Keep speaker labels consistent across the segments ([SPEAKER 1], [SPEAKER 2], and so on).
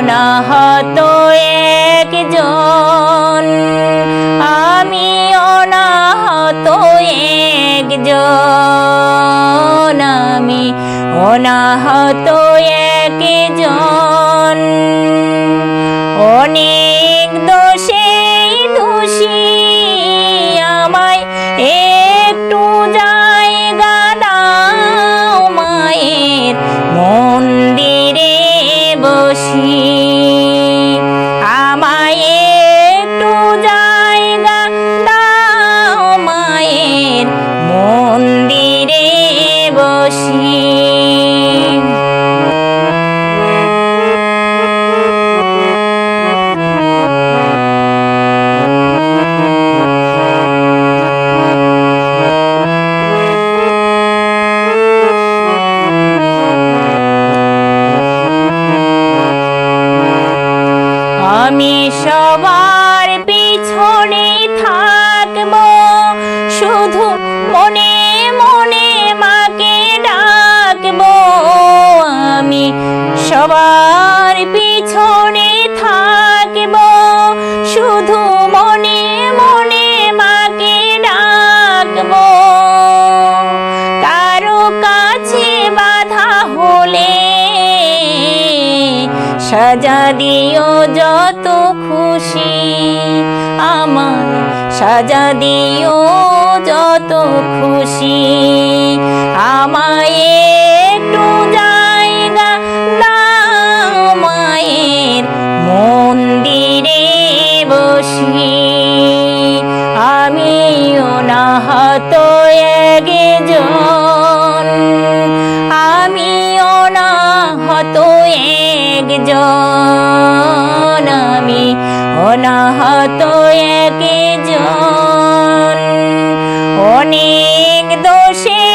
[SPEAKER 1] অনাহত একজন। আমি অনাহত একজন। আমি অনাহত একজন। অনেক সাজা দিও যত খুশি আমার সাজা দিও যত খুশি। একজন আমি অনাহত একজন। অনেক দোষী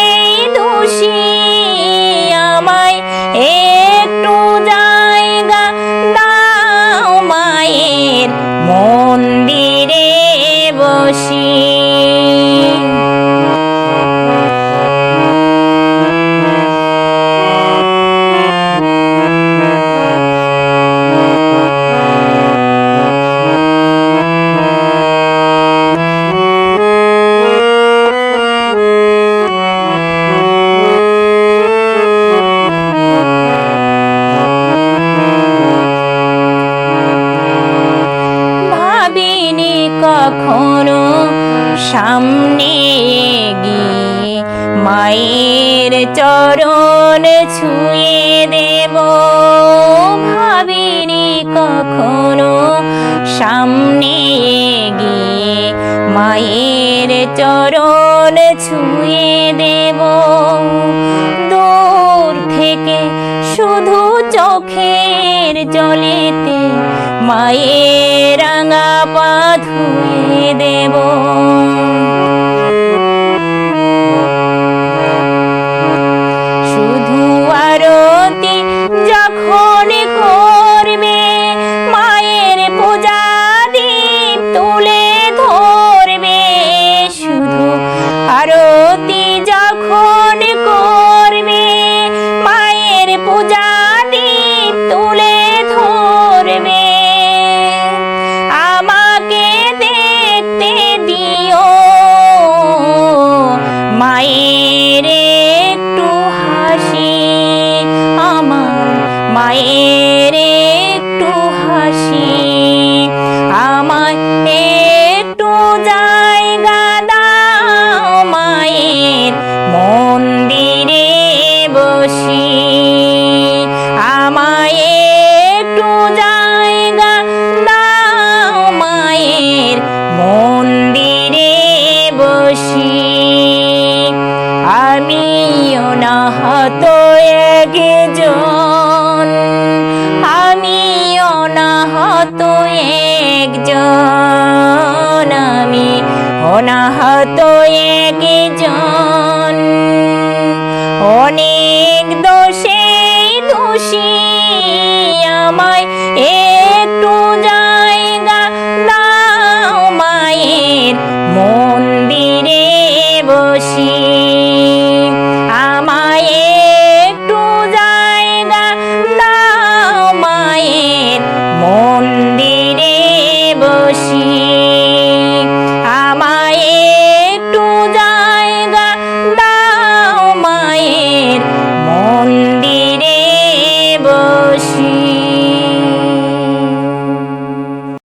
[SPEAKER 1] সামনে গিয়ে মায়ের চরণ ছুঁয়ে দেব। ভাবিনি কখনো সামনে গিয়ে মায়ের চরণ ছুঁয়ে দেব। দূর থেকে শুধু চোখের জলেতে মায়ের রাঙা পা ধুয়ে দেব। আমি অনাহত একজন। আমি অনাহত একজন। আমি অনাহত একজন। অনেক দোষে দোষী আমায় একটু